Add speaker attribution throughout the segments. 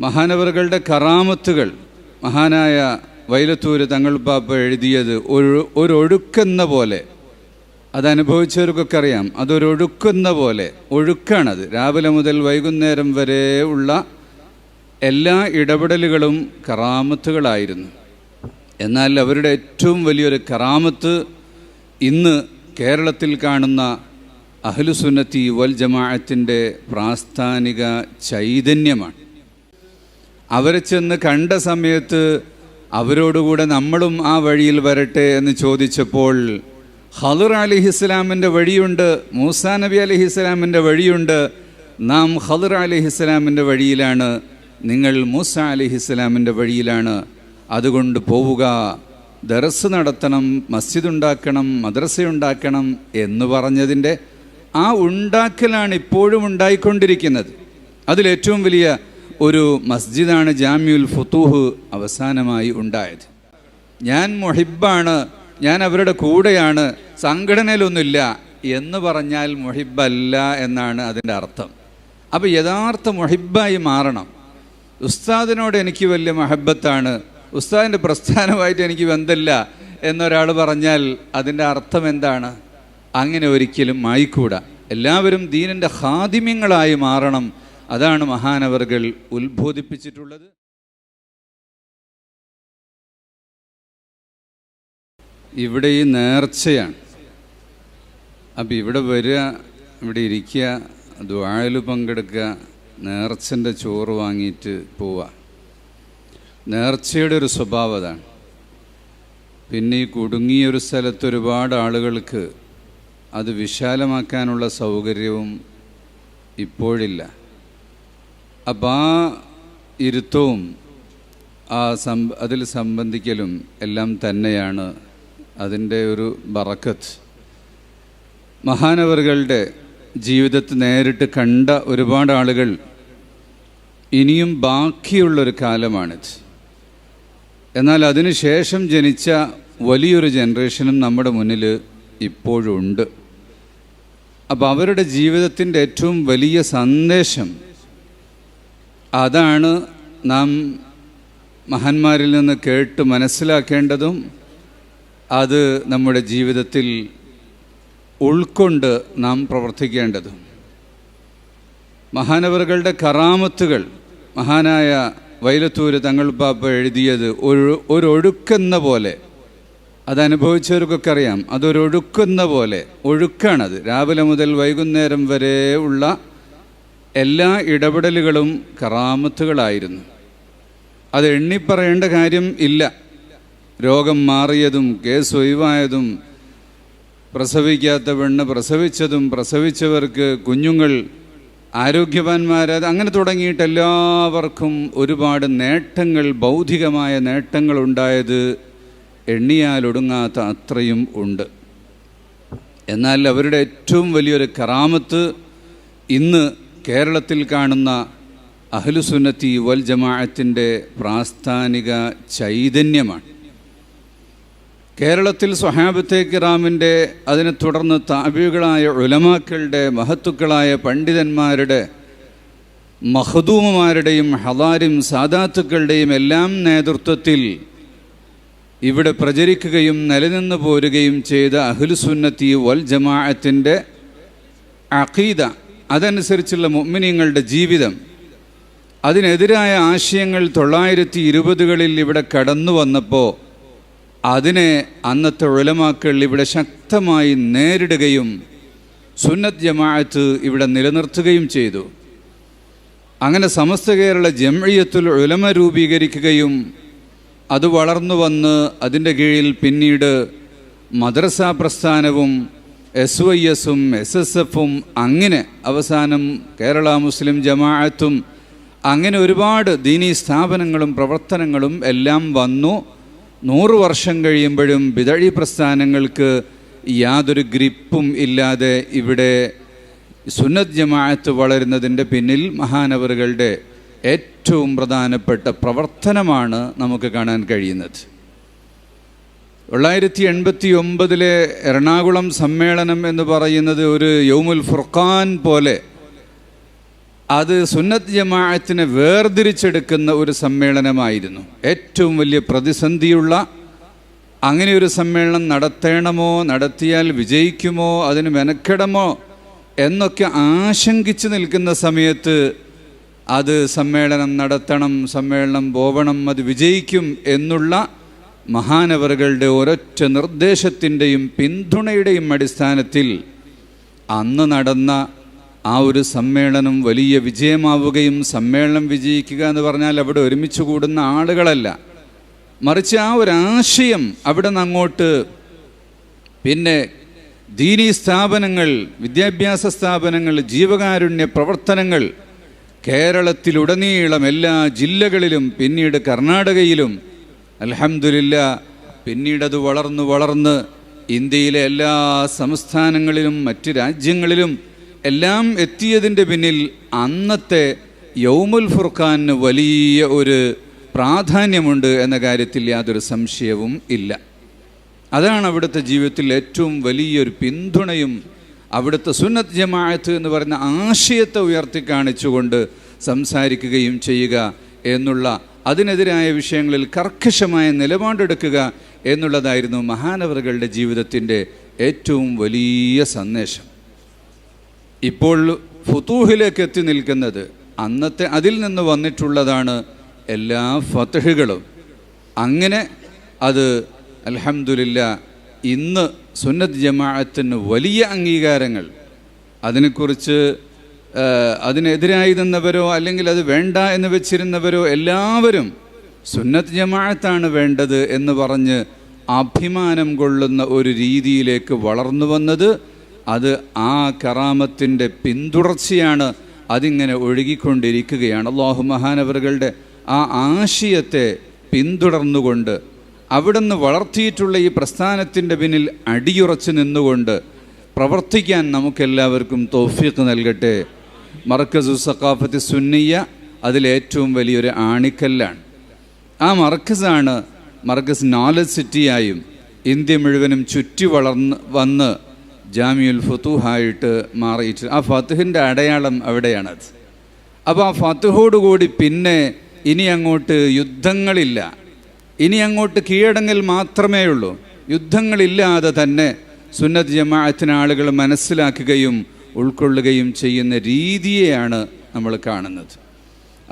Speaker 1: മഹാനവറുകളുടെ കറാമത്തുകൾ. മഹാനായ വൈലത്തൂര് തങ്ങൾ പാപ്പ എഴുതിയത് ഒരു ഒരൊഴുക്കെന്ന പോലെ. അതനുഭവിച്ചവർക്കൊക്കെ അറിയാം അതൊരൊഴുക്കുന്ന പോലെ. ഒഴുക്കാണത്. രാവിലെ മുതൽ വൈകുന്നേരം വരെ ഉള്ള എല്ലാ ഇടപെടലുകളും കറാമത്തുകളായിരുന്നു. എന്നാൽ അവരുടെ ഏറ്റവും വലിയൊരു കറാമത്ത് ഇന്ന് കേരളത്തിൽ കാണുന്ന അഹ്ലുസുന്നത്തി വൽ ജമാഅത്തിന്റെ പ്രാസ്ഥാനിക ചൈതന്യമാണ്. അവരെ ചെന്ന് കണ്ട സമയത്ത് അവരോടുകൂടെ നമ്മളും ആ വഴിയിൽ വരട്ടെ എന്ന് ചോദിച്ചപ്പോൾ ഹദർ അലിഹിസ്ലാമിന്റെ വഴിയുണ്ട് മൂസാ നബി അലിഹിസ്ലാമിന്റെ വഴിയുണ്ട് നാം ഹദർ അലിഹിസ്ലാമിന്റെ വഴിയിലാണ് നിങ്ങൾ മൂസ അലിഹിസ്ലാമിന്റെ വഴിയിലാണ്. അതുകൊണ്ട് പോവുക ദറസ് നടത്തണം മസ്ജിദ് ഉണ്ടാക്കണം മദ്രസ ഉണ്ടാക്കണം എന്ന് പറഞ്ഞതിന്റെ ആ ഉണ്ടാക്കലാണ് ഇപ്പോഴും ഉണ്ടായിക്കൊണ്ടിരിക്കുന്നത്. അതിലേറ്റവും വലിയ ഒരു മസ്ജിദാണ് ജാമ്യുൽ ഫുത്തൂഹ് അവസാനമായി ഉണ്ടായത്. ഞാൻ മുഹിബാണ് ഞാൻ അവരുടെ കൂടെയാണ് സംഘടനയിലൊന്നുമില്ല എന്ന് പറഞ്ഞാൽ മുഹിബല്ല എന്നാണ് അതിന്റെ അർത്ഥം. അപ്പോൾ യഥാർത്ഥ മുഹിബായി മാറണം. ഉസ്താദിനോട് എനിക്ക് വലിയ മഹബത്താണ് ഉസ്താദിന്റെ പ്രസ്ഥാനമായിട്ട് എനിക്ക് ബന്ധമില്ല എന്നൊരാൾ പറഞ്ഞാൽ അതിന്റെ അർത്ഥം എന്താണ്? അങ്ങനെ ഒരിക്കലും ആയിക്കൂടാ. എല്ലാവരും ദീനിന്റെ ഹാദിമ്യങ്ങളായി മാറണം അതാണ് മഹാനവർകൾ ഉത്ബോധിപ്പിച്ചിട്ടുള്ളത്. ഇവിടെ ഈ നേർച്ചയാണ്. അപ്പം ഇവിടെ വരിക ഇവിടെ ഇരിക്കുക ദ്വാഴൽ പങ്കെടുക്കുക നേർച്ചന്റെ ചോറ് വാങ്ങിയിട്ട് പോവുക. നേർച്ചയുടെ ഒരു സ്വഭാവം അതാണ്. പിന്നെ ഈ കുടുങ്ങിയ ഒരു സ്ഥലത്ത് ഒരുപാട് ആളുകൾക്ക് അത് വിശാലമാക്കാനുള്ള സൗകര്യവും ഇപ്പോഴില്ല. അപ്പം ആ ഇരുത്തവും ആ സം അതിൽ സംബന്ധിക്കലും എല്ലാം തന്നെയാണ് അതിന്റെ ഒരു ബറക്കത്ത്. മഹാനവറുകളുടെ ജീവിതത്തിൽ നേരിട്ട് കണ്ട ഒരുപാട് ആളുകൾ ഇനിയും ബാക്കിയുള്ളൊരു കാലമാണിത്. എന്നാൽ അതിനുശേഷം ജനിച്ച വലിയൊരു ജനറേഷനും നമ്മുടെ മുന്നിൽ ഇപ്പോഴുണ്ട്. അപ്പോൾ അവരുടെ ജീവിതത്തിന്റെ ഏറ്റവും വലിയ സന്ദേശം അതാണ് നാം മഹാന്മാരിൽ നിന്ന് കേട്ട് മനസ്സിലാക്കേണ്ടതും അത് നമ്മുടെ ജീവിതത്തിൽ ഉൾക്കൊണ്ട് നാം പ്രവർത്തിക്കേണ്ടതും. മഹാനവറുകളുടെ കറാമത്തുകൾ മഹാനായ വൈലത്തൂര് തങ്ങൾ പാപ്പ എഴുതിയത് ഒരു ഒരൊഴുക്കെന്ന പോലെ. അതനുഭവിച്ചവർക്കൊക്കെ അറിയാം അതൊരൊഴുക്കുന്ന പോലെ. ഒഴുക്കാണത്. രാവിലെ മുതൽ വൈകുന്നേരം വരെ ഉള്ള എല്ലാ ഇടപെടലുകളും കറാമത്തുകളായിരുന്നു. അത് എണ്ണിപ്പറയേണ്ട കാര്യം ഇല്ല. രോഗം മാറിയതും കേസ് ഒഴിവായതും പ്രസവിക്കാത്ത പെണ്ണ് പ്രസവിച്ചതും പ്രസവിച്ചവർക്ക് കുഞ്ഞുങ്ങൾ ആരോഗ്യവാന്മാരത് അങ്ങനെ തുടങ്ങിയിട്ട് എല്ലാവർക്കും ഒരുപാട് നേട്ടങ്ങൾ ബൗദ്ധികമായ നേട്ടങ്ങൾ ഉണ്ടായത് എണ്ണിയാലൊടുങ്ങാത്ത അത്രയും ഉണ്ട്. എന്നാൽ അവരുടെ ഏറ്റവും വലിയൊരു കറാമത്ത് ഇന്ന് കേരളത്തിൽ കാണുന്ന അഹ്ലുസുന്നത്തി വൽ ജമാഅത്തിന്റെ പ്രാസ്ഥാനിക ചൈതന്യമാണ്. കേരളത്തിൽ സ്വഹാബത്തെ കിറാമിന്റെ അതിനെ തുടർന്ന് താപികളായ ഉലമാക്കളുടെ മഹത്തുക്കളായ പണ്ഡിതന്മാരുടെ മഹദൂമമാരുടെയും ഹദാരും സാദാത്തുക്കളുടെയും എല്ലാം നേതൃത്വത്തിൽ ഇവിടെ പ്രചരിക്കുകയും നിലനിന്ന് പോരുകയും ചെയ്ത അഹ്ലുസുന്നത്തി വൽ ജമാഅത്തിന്റെ അഖീദ അതനുസരിച്ചുള്ള മുഅ്മിനീങ്ങളുടെ ജീവിതം. അതിനെതിരായ ആശയങ്ങൾ തൊള്ളായിരത്തി ഇരുപതുകളിൽ ഇവിടെ കടന്നു വന്നപ്പോൾ അതിനെ അന്നത്തെ ഉലമാക്കൾ ഇവിടെ ശക്തമായി നേരിടുകയും സുന്നത് ജമാഅത്ത് ഇവിടെ നിലനിർത്തുകയും ചെയ്തു. അങ്ങനെ സമസ്ത കേരള ജംഇയ്യത്തുൽ ഉലമ രൂപീകരിക്കുകയും അത് വളർന്നു വന്ന് അതിന്റെ കീഴിൽ പിന്നീട് മദ്രസ പ്രസ്ഥാനവും എസ് വൈ എസും എസ് എസ് എഫും അങ്ങനെ അവസാനം കേരള മുസ്ലിം ജമാഅത്തും അങ്ങനെ ഒരുപാട് ദീനീ സ്ഥാപനങ്ങളും പ്രവർത്തനങ്ങളും എല്ലാം വന്നു. നൂറ് വർഷം കഴിയുമ്പോഴും വിതഴി പ്രസ്ഥാനങ്ങൾക്ക് യാതൊരു ഗ്രിപ്പും ഇല്ലാതെ ഇവിടെ സുന്നത് ജമാഅത്ത് വളരുന്നതിന്റെ പിന്നിൽ മഹാനവറുകളുടെ ഏറ്റവും പ്രധാനപ്പെട്ട പ്രവർത്തനമാണ് നമുക്ക് കാണാൻ കഴിയുന്നത്. തൊള്ളായിരത്തി എൺപത്തി ഒമ്പതിലെ എറണാകുളം സമ്മേളനം എന്ന് പറയുന്നത് ഒരു യൗമുൽ ഫുർഖാൻ പോലെ അത് സുന്നത്ത് ജമാഅത്തിനെ വേർതിരിച്ചെടുക്കുന്ന ഒരു സമ്മേളനമായിരുന്നു. ഏറ്റവും വലിയ പ്രതിസന്ധിയുള്ള അങ്ങനെ ഒരു സമ്മേളനം നടത്തണമോ നടത്തിയാൽ വിജയിക്കുമോ അതിന് മെനക്കെടമോ എന്നൊക്കെ ആശങ്കിച്ച് നിൽക്കുന്ന സമയത്ത് അത് സമ്മേളനം നടത്തണം സമ്മേളനം പോവണം അത് വിജയിക്കും എന്നുള്ള മഹാനവറുകളുടെ ഒരൊറ്റ നിർദ്ദേശത്തിന്റെയും പിന്തുണയുടെയും അടിസ്ഥാനത്തിൽ അന്ന് നടന്ന ആ ഒരു സമ്മേളനം വലിയ വിജയമാവുകയും സമ്മേളനം വിജയിക്കുക എന്ന് പറഞ്ഞാൽ അവിടെ ഒരുമിച്ച് കൂടുന്ന ആളുകളല്ല. മറിച്ച് ആ ഒരു ആശയം അവിടെ നിന്ന് അങ്ങോട്ട് പിന്നെ ദീനീ സ്ഥാപനങ്ങൾ വിദ്യാഭ്യാസ സ്ഥാപനങ്ങൾ ജീവകാരുണ്യ പ്രവർത്തനങ്ങൾ കേരളത്തിലുടനീളം എല്ലാ ജില്ലകളിലും പിന്നീട് കർണാടകയിലും അലഹമില്ല പിന്നീടത് വളർന്നു വളർന്ന് ഇന്ത്യയിലെ എല്ലാ സംസ്ഥാനങ്ങളിലും മറ്റ് രാജ്യങ്ങളിലും എല്ലാം എത്തിയതിന്റെ പിന്നിൽ അന്നത്തെ യൗമുൽ ഫുർഖാന് വലിയ ഒരു പ്രാധാന്യമുണ്ട് എന്ന കാര്യത്തിൽ യാതൊരു സംശയവും ഇല്ല. അതാണ് അവിടുത്തെ ജീവിതത്തിൽ ഏറ്റവും വലിയൊരു പിന്തുണയും അവിടുത്തെ സുന്നത്ത് ജമാഅത്ത് എന്ന് പറയുന്ന ആശയത്തെ ഉയർത്തി കാണിച്ചുകൊണ്ട് സംസാരിക്കുകയും ചെയ്യുക എന്നുള്ള അതിനെതിരായ വിഷയങ്ങളിൽ കർക്കശമായ നിലപാടെടുക്കുക എന്നുള്ളതായിരുന്നു മഹാനവറുകളുടെ ജീവിതത്തിന്റെ ഏറ്റവും വലിയ സന്ദേശം. ഇപ്പോൾ ഫുത്തൂഹിലേക്ക് എത്തി നിൽക്കുന്നത് അന്നത്തെ അതിൽ നിന്ന് വന്നിട്ടുള്ളതാണ് എല്ലാ ഫതഹുകളും. അങ്ങനെ അത് അലഹമുല്ല ഇന്ന് സുന്നത്ത് ജമാഅത്തിന് വലിയ അംഗീകാരങ്ങൾ. അതിനെക്കുറിച്ച് അതിനെതിരായി നിന്നവരോ അല്ലെങ്കിൽ അത് വേണ്ട എന്ന് വെച്ചിരുന്നവരോ എല്ലാവരും സുന്നത്ത് ജമാഅത്താണ് വേണ്ടത് എന്ന് പറഞ്ഞ് അഭിമാനം കൊള്ളുന്ന ഒരു രീതിയിലേക്ക് വളർന്നു വന്നത് അത് ആ കറാമത്തിന്റെ പിന്തുടർച്ചയാണ് അതിങ്ങനെ ഒഴുകിക്കൊണ്ടിരിക്കുകയാണ്. അള്ളാഹു മഹാനവറുകളുടെ ആ ആശയത്തെ പിന്തുടർന്നുകൊണ്ട് അവിടുന്ന് വളർത്തിയിട്ടുള്ള ഈ പ്രസ്ഥാനത്തിന്റെ പിന്നിൽ അടിയുറച്ച് നിന്നുകൊണ്ട് പ്രവർത്തിക്കാൻ നമുക്കെല്ലാവർക്കും തോഫീക്ക് നൽകട്ടെ. മർക്കസു സഖാഫത്ത് സുന്നിയ അതിലേറ്റവും വലിയൊരു ആണിക്കല്ലാണ്. ആ മർക്കസാണ് മർക്കസ് നോളജ് സിറ്റിയായും ഇന്ത്യ മുഴുവനും ചുറ്റി വളർന്ന് വന്ന് ജാമിയുൽ ഫുത്തുഹായിട്ട് മാറിയിട്ട്. ആ ഫത്തുഹിന്റെ അടയാളം അവിടെയാണത്. അപ്പോൾ ആ ഫത്തുഹോടുകൂടി പിന്നെ ഇനി അങ്ങോട്ട് യുദ്ധങ്ങളില്ല. ഇനി അങ്ങോട്ട് കീഴടങ്ങൽ മാത്രമേ ഉള്ളൂ. യുദ്ധങ്ങളില്ലാതെ തന്നെ സുന്നത് ജമാഅത്തിന് ആളുകൾ മനസ്സിലാക്കുകയും ഉൾക്കൊള്ളുകയും ചെയ്യുന്ന രീതിയെയാണ് നമ്മൾ കാണുന്നത്.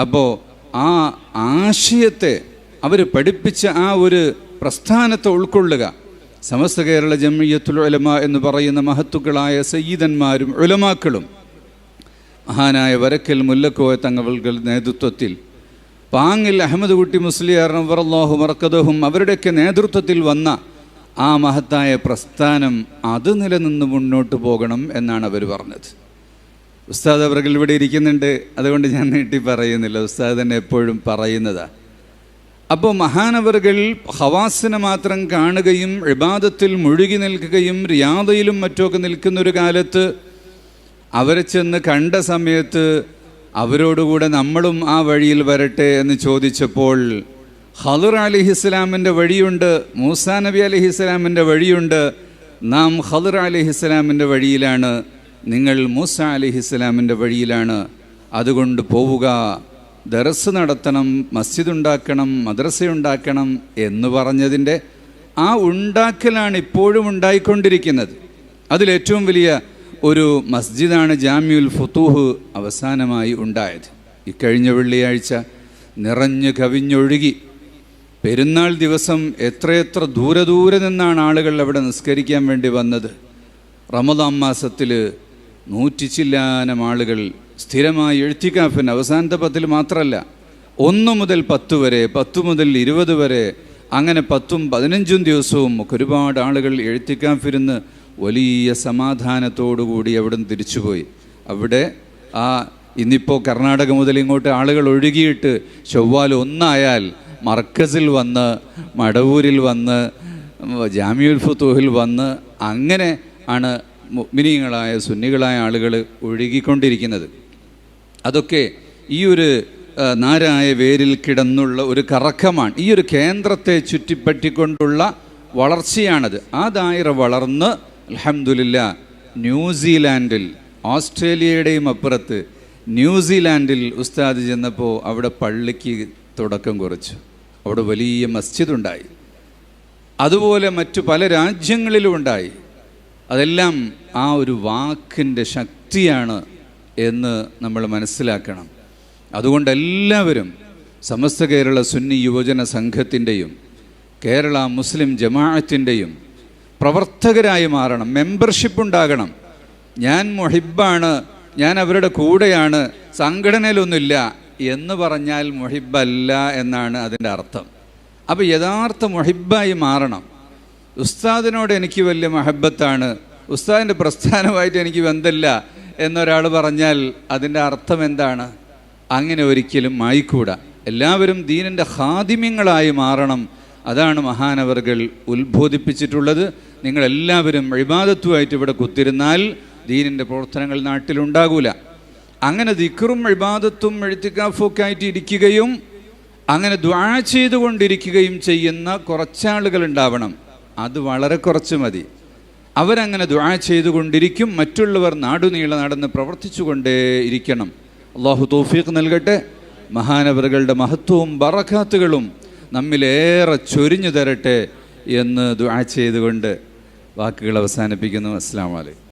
Speaker 1: അപ്പോൾ ആ ആശയത്തെ അവർ പഠിപ്പിച്ച ആ ഒരു പ്രസ്ഥാനത്തെ ഉൾക്കൊള്ളുക. സമസ്ത കേരള ജമിയത്തുൽ ഉലമ എന്ന് പറയുന്ന മഹത്തുക്കളായ സയ്യിദന്മാരും ഉലമാക്കളും മഹാനായ വരക്കൽ മുല്ലക്കോയ തങ്ങളുടെ നേതൃത്വത്തിൽ പാങ്ങിൽ അഹമ്മദ് കുട്ടി മുസ്ലിയാർ വറല്ലാഹു മറക്കതഹും അവരുടെയൊക്കെ നേതൃത്വത്തിൽ വന്ന ആ മഹത്തായ പ്രസ്ഥാനം അത് നിലനിന്ന് മുന്നോട്ട് പോകണം എന്നാണ് അവർ പറഞ്ഞത്. ഉസ്താദ് അവർകൾ ഇവിടെ ഇരിക്കുന്നുണ്ട്. അതുകൊണ്ട് ഞാൻ നീട്ടി പറയുന്നില്ല. ഉസ്താദ് തന്നെ എപ്പോഴും പറയുന്നതാ. അപ്പോൾ മഹാനവറുകൾ ഹവാസിനെ മാത്രം കാണുകയും ഇബാദത്തിൽ മുഴുകി നിൽക്കുകയും റിയാദയിലും മറ്റുമൊക്കെ നിൽക്കുന്നൊരു കാലത്ത് അവരെ ചെന്ന് കണ്ട സമയത്ത് അവരോടുകൂടെ നമ്മളും ആ വഴിയിൽ വരട്ടെ എന്ന് ചോദിച്ചപ്പോൾ ഹലുർ അലി ഇസ്ലാമിന്റെ വഴിയുണ്ട് മൂസാ നബി അലി ഇസ്ലാമിന്റെ വഴിയുണ്ട്. നാം ഹലുർ അലി ഇസ്ലാമിന്റെ വഴിയിലാണ് നിങ്ങൾ മൂസ അലി ഇസ്ലാമിന്റെ വഴിയിലാണ്. അതുകൊണ്ട് പോവുക ദർസ് നടത്തണം മസ്ജിദ് ഉണ്ടാക്കണം മദ്രസ ഉണ്ടാക്കണം എന്ന് പറഞ്ഞതിന്റെ ആ ഉണ്ടാക്കലാണ് ഇപ്പോഴും ഉണ്ടായിക്കൊണ്ടിരിക്കുന്നത്. അതിലേറ്റവും വലിയ ഒരു മസ്ജിദാണ് ജാമ്യുൽ ഫുത്തൂഹ് അവസാനമായി ഉണ്ടായത്. ഇക്കഴിഞ്ഞ വെള്ളിയാഴ്ച നിറഞ്ഞു കവിഞ്ഞൊഴുകി പെരുന്നാൾ ദിവസം എത്രയെത്ര ദൂരെ ദൂരെ നിന്നാണ് ആളുകൾ അവിടെ നിസ്കരിക്കാൻ വേണ്ടി വന്നത്. റമദാം മാസത്തിൽ നൂറ്റി ചില്ലാനം ആളുകൾ സ്ഥിരമായി എഴുത്തിക്കാഫിൻ അവസാനത്തെ പത്തിൽ മാത്രമല്ല ഒന്ന് മുതൽ പത്ത് വരെ പത്ത് മുതൽ ഇരുപത് വരെ അങ്ങനെ പത്തും പതിനഞ്ചും ദിവസവും ഒക്കെ ഒരുപാട് ആളുകൾ എഴുത്തിക്കാഫിരുന്ന് വലിയ സമാധാനത്തോടുകൂടി അവിടെ നിന്ന് തിരിച്ചുപോയി. അവിടെ ആ ഇന്നിപ്പോൾ കർണാടക മുതൽ ഇങ്ങോട്ട് ആളുകൾ ഒഴുകിയിട്ട് ചൊവ്വാൽ ഒന്നായാൽ മർക്കസിൽ വന്ന് മടവൂരിൽ വന്ന് ജാമ്യുൽ ഫുത്തൂഹിൽ വന്ന് അങ്ങനെ ആണ് മിനിങ്ങളായ സുന്നികളായ ആളുകൾ ഒഴുകിക്കൊണ്ടിരിക്കുന്നത്. അതൊക്കെ ഈ ഒരു നാരായ വേരിൽ കിടന്നുള്ള ഒരു കറക്കമാണ്. ഈ ഒരു കേന്ദ്രത്തെ ചുറ്റിപ്പറ്റിക്കൊണ്ടുള്ള വളർച്ചയാണത്. ആ ദായറ വളർന്ന് അലഹമുല്ല ന്യൂസിലാൻഡിൽ ഓസ്ട്രേലിയയുടെയും അപ്പുറത്ത് ന്യൂസിലാൻഡിൽ ഉസ്താദ് ചെന്നപ്പോൾ അവിടെ പള്ളിക്ക് തുടക്കം കുറിച്ചു. അവിടെ വലിയ മസ്ജിദ് ഉണ്ടായി അതുപോലെ മറ്റു പല രാജ്യങ്ങളിലും ഉണ്ടായി. അതെല്ലാം ആ ഒരു വാക്കിന്റെ ശക്തിയാണ് എന്ന് നമ്മൾ മനസ്സിലാക്കണം. അതുകൊണ്ട് എല്ലാവരും സമസ്ത കേരള സുന്നി യുവജന സംഘത്തിന്റെയും കേരള മുസ്ലിം ജമാഅത്തിന്റെയും പ്രവർത്തകരായി മാറണം. മെമ്പർഷിപ്പ് ഉണ്ടാകണം. ഞാൻ മുഹിബാണ് ഞാൻ അവരുടെ കൂടെയാണ്. സംഘടനയിലൊന്നുമില്ല. എന്ന് പറഞ്ഞാൽ മുഹിബല്ല എന്നാണ് അതിന്റെ അർത്ഥം. അപ്പോൾ യഥാർത്ഥ മുഹിബായി മാറണം. ഉസ്താദിനോട് എനിക്ക് വലിയ മഹബത്താണ്. ഉസ്താദിന്റെ പ്രസ്ഥാനമായിട്ട് എനിക്ക് ബന്ധമില്ല എന്നൊരാൾ പറഞ്ഞാൽ അതിന്റെ അർത്ഥം എന്താണ്? അങ്ങനെ ഒരിക്കലും ആയിക്കൂടാ. എല്ലാവരും ദീനിന്റെ ഹാദിമ്യങ്ങളായി മാറണം. അതാണ് മഹാനവർകൾ ഉത്ബോധിപ്പിച്ചിട്ടുള്ളത്. നിങ്ങളെല്ലാവരും ഇബാദത്തുമായിട്ട് ഇവിടെ കുത്തിരുന്നാൽ ദീനിന്റെ പ്രവർത്തനങ്ങൾ നാട്ടിലുണ്ടാകൂല. അങ്ങനെ ദിക്കറും ഇബാദത്തും എഴുത്തിക്കാഫൊക്കെ ആയിട്ട് ഇരിക്കുകയും അങ്ങനെ ദ്വാ ചെയ്തുകൊണ്ടിരിക്കുകയും ചെയ്യുന്ന കുറച്ചാളുകൾ ഉണ്ടാവണം അത് വളരെ കുറച്ച് മതി. അവരങ്ങനെ ദ്വാ ചെയ്തുകൊണ്ടിരിക്കും. മറ്റുള്ളവർ നാടുനീള നടന്ന് പ്രവർത്തിച്ചുകൊണ്ടേ ഇരിക്കണം. അള്ളാഹു തോഫീഖ് നൽകട്ടെ. മഹാനവറുകളുടെ മഹത്വവും ബറഖാത്തുകളും നമ്മിലേറെ ചൊരിഞ്ഞു തരട്ടെ എന്ന് ദ്വാ ചെയ്തുകൊണ്ട് വാക്കുകൾ അവസാനിപ്പിക്കുന്നു. അസ്സാം വലൈക്കും